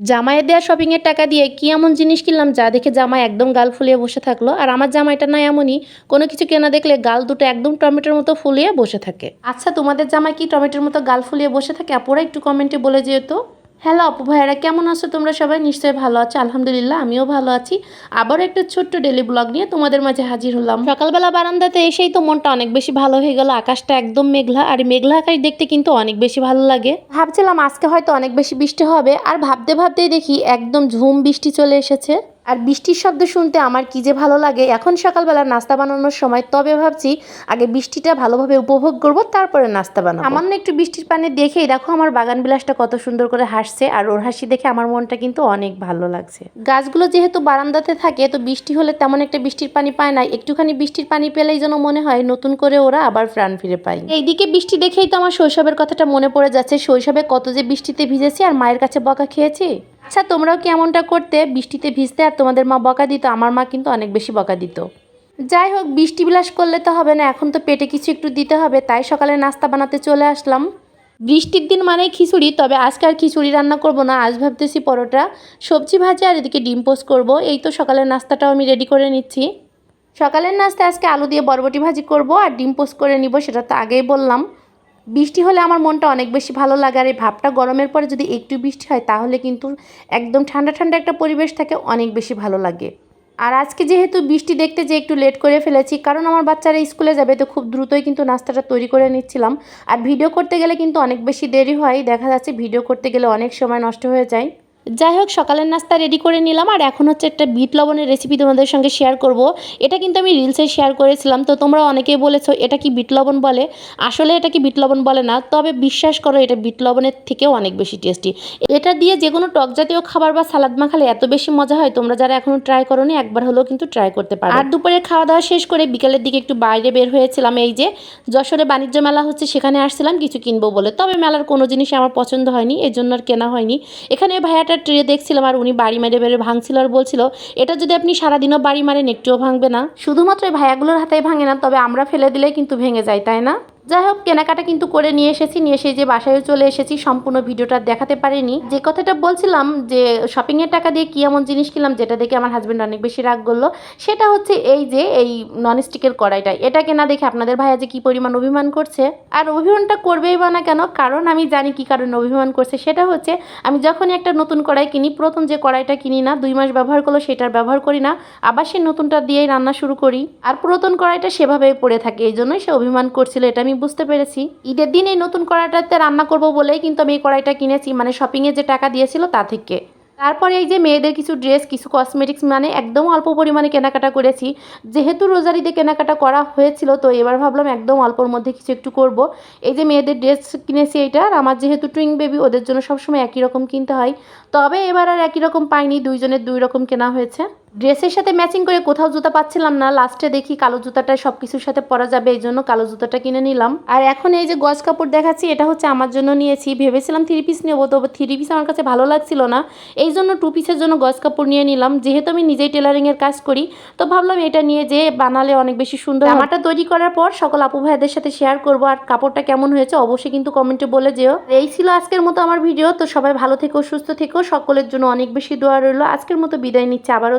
জামাইয়ের দেওয়া শপিংয়ের টাকা দিয়ে কি এমন জিনিস কিনলাম যা দেখে জামাই একদম গাল ফুলিয়ে বসে থাকল? আর আমার জামাইটা না এমনই, কোনো কিছু কেনা দেখলে গাল দুটো একদম টমেটোর মতো ফুলিয়ে বসে থাকে। আচ্ছা তোমাদের জামাই কি টমেটোর মতো গাল ফুলিয়ে বসে থাকে? আপুরা একটু কমেন্টে বলে যেহেতু হ্যালো আপু ভাইয়েরা কেমন আছো তোমরা সবাই? নিশ্চয়ই ভালো আছো। আলহামদুলিল্লাহ আমিও ভালো আছি। আবার একটা ছোট্ট ডেলি ব্লগ নিয়ে তোমাদের মাঝে হাজির হলাম। সকালবেলা বারান্দাতে এসেই তো মনটা অনেক বেশি ভালো হয়ে গেল। আকাশটা একদম মেঘলা আর মেঘলা আকাশ দেখতে কিন্তু অনেক বেশি ভালো লাগে। ভাবছিলাম আজকে হয়তো অনেক বেশি বৃষ্টি হবে আর ভাবতে ভাবতেই দেখি একদম ঝুম বৃষ্টি চলে এসেছে। আর বৃষ্টির শব্দ শুনতে আমার কি যে ভালো লাগে। এখন সকালবেলা নাস্তা বানানোর সময় তবে ভাবছি আগে বৃষ্টিটা ভালোভাবে উপভোগ করব, তারপরে নাস্তা বানাবো। না একটু বৃষ্টির পানি দেখেই দেখো আমার বাগান বিলাসটা কত সুন্দর করে হাসছে, আর ওর হাসি দেখে আমার মনটা কিন্তু অনেক ভালো লাগছে। গাছগুলো যেহেতু বারান্দাতে থাকে, তো বৃষ্টি হলে তেমন একটা বৃষ্টির পানি পায় না। একটুখানি বৃষ্টির পানি পেলেই যেন মনে হয় নতুন করে ওরা আবার প্রাণ ফিরে পায়। এইদিকে বৃষ্টি দেখেই তো আমার শৈশবের কথাটা মনে পড়ে যাচ্ছে। শৈশবে কত যে বৃষ্টিতে ভিজেছি, আর মায়ের কাছে বকা খেয়েছি। আচ্ছা তোমরাও কি এমনটা করতে? বৃষ্টিতে ভিজতে আর তোমাদের মা বকা দিত, আমার মা কিন্তু অনেক বেশি বকা দিত। যাই হোক, বৃষ্টি বিলাস করলে তো হবে না, এখন তো পেটে কিছু একটু দিতে হবে, তাই সকালে নাস্তা বানাতে চলে আসলাম। বৃষ্টির দিন মানেই খিচুড়ি, তবে আজকে আর খিচুড়ি রান্না করব না, আজ ভাবতেছি পরোটা। সবজি ভাজি আর এদিকে ডিম পোস্ট করব, এই তো সকালের নাস্তাটাও আমি রেডি করে নিচ্ছি। সকালের নাস্তা আজকে আলু দিয়ে বরবটি ভাজি করব, আর ডিম পোস্ট করে নিব, সেটা তো আগেই বললাম। বৃষ্টি হলে আমার মনটা অনেক বেশি ভালো লাগে। আর এই ভাবটা গরমের পরে যদি একটু বৃষ্টি হয়, তাহলে কিন্তু একদম ঠান্ডা ঠান্ডা একটা পরিবেশ থাকে, অনেক বেশি ভালো লাগে। আর আজকে যেহেতু বৃষ্টি দেখতে যে একটু লেট করে ফেলেছি, কারণ আমার বাচ্চারা স্কুলে যাবে, তো খুব দ্রুতই কিন্তু নাস্তাটা তৈরি করে নিচ্ছিলাম। আর ভিডিও করতে গেলে কিন্তু অনেক বেশি দেরি হয়, দেখা যাচ্ছে ভিডিও করতে গেলে অনেক সময় নষ্ট হয়ে যায়। যাই হোক সকালের নাস্তা রেডি করে নিলাম আর এখন হচ্ছে একটা বিট লবণের রেসিপি তোমাদের সঙ্গে শেয়ার করব। এটা কিন্তু আমি রিলসে শেয়ার করেছিলাম, তো তোমরা অনেকেই বলেছ, এটা কি বিট লবণ বলে? আসলে এটা কি বিট লবণ বলে না, তবে বিশ্বাস করো, এটা বিট লবণের থেকেও অনেক বেশি টেস্টি এটা দিয়ে যে কোনো টক জাতীয় খাবার বা সালাদ মাখালে এত বেশি মজা হয়, তোমরা যারা এখনও ট্রাই করোনি, একবার হলেও কিন্তু ট্রাই করতে পারো। আর দুপুরে খাওয়া দাওয়া শেষ করে বিকেলের দিকে একটু বাইরে বের হয়েছিলাম, এই যে যশোরে বাণিজ্য মেলা হচ্ছে, সেখানে আসছিলাম, কিছু কিনবো বলে। তবে মেলার কোনো জিনিসই আমার পছন্দ হয়নি এই জন্য আর কেনা হয়নি। এখানে ভাইয়াটা ট্রে দেখছিলাম আর উনি বাড়ি মেরে মেরে ভাঙছিল আর বলছিল, এটা যদি আপনি সারাদিনও বাড়ি মারেন, একটুও ভাঙবে না। শুধুমাত্র ভাইয়াগুলোর হাতে ভাঙে না, তবে আমরা ফেলে দিলে কিন্তু ভেঙে যায়, তাই না? যাই হোক, কেনাকাটা কিন্তু করে নিয়ে এসেছি, নিয়ে এসে যে বাসায় চলে এসেছি, সম্পূর্ণ ভিডিওটা দেখাতে পারিনি। যে কথাটা বলছিলাম যে শপিংয়ের টাকা দিয়ে কী এমন জিনিস কিনলাম যেটা দেখে আমার হাজব্যান্ড অনেক বেশি রাগ করল, সেটা হচ্ছে এই যে এই ননস্টিকের কড়াইটা। এটা কেনা দেখে আপনাদের ভাইয়া যে কী পরিমাণ অভিমান করছে? আর অভিমানটা করবেই বা না কেন? কারণ আমি জানি কী কারণে অভিমান করছে, সেটা হচ্ছে আমি যখনই একটা নতুন কড়াই কিনি, প্রথম যে কড়াইটা কিনি না, দুই মাস ব্যবহার করল, সেটার ব্যবহার করি না, আবার সেই নতুনটা দিয়েই রান্না শুরু করি। আর পুরাতন কড়াইটা সেভাবেই পড়ে থাকে, এই জন্যই সে অভিমান করছিল, এটা আমি বুঝতে পেরেছি। ঈদের দিন এই নতুন কড়াইটাতে রান্না করব বলেই কিন্তু আমি এই কড়াইটা কিনেছি মানে শপিংয়ে যে টাকা দিয়েছিল তা থেকে। তারপরে এই যে মেয়েদের কিছু ড্রেস কিছু কসমেটিক্স মানে একদম অল্প পরিমাণে কেনাকাটা করেছি। যেহেতু রোজারিতে কেনাকাটা করা হয়েছিল, তো এবার ভাবলাম একদম অল্পর মধ্যে কিছু একটু করব। এই যে মেয়েদের ড্রেস কিনেছি এইটা, আর আমার যেহেতু টুইং বেবি ওদের জন্য সবসময় একই রকম কিনতে হয়। তবে এবার আর একই রকম পাইনি, দুইজনের দুই রকম কেনা হয়েছে। ড্রেসের সাথে ম্যাচিং করে কোথাও জুতা পাচ্ছিলাম না। লাস্টে দেখি কালো জুতাটা সব কিছুর সাথে পরা যাবে, এই জন্য কালো জুতাটা কিনে নিলাম। আর এখন এই যে গজ কাপড় দেখাচ্ছি, এটা হচ্ছে আমার জন্য নিয়েছি। ভেবেছিলাম থ্রি পিস নেব, তবে থ্রি পিস আমার কাছে ভালো লাগছিল না। এই জন্য টু পিসের জন্য গজ কাপড় নিয়ে নিলাম। যেহেতু আমি নিজেই টেলারিংয়ের কাজ করি, তো ভাবলাম এটা নিয়ে যে বানালে অনেক বেশি সুন্দর জামাটা তৈরি করার পর সকল আপু ভাইদের সাথে শেয়ার করব, আর কাপড়টা কেমন হয়েছে অবশ্যই কিন্তু কমেন্টে বলে যেও। এই ছিল আজকের মতো আমার ভিডিও তো সবাই ভালো থেকো, সুস্থ থেকো। সকলের জন্য অনেক বেশি দোয়া রইল। আজকের মতো বিদায় নিচ্ছে। আবারও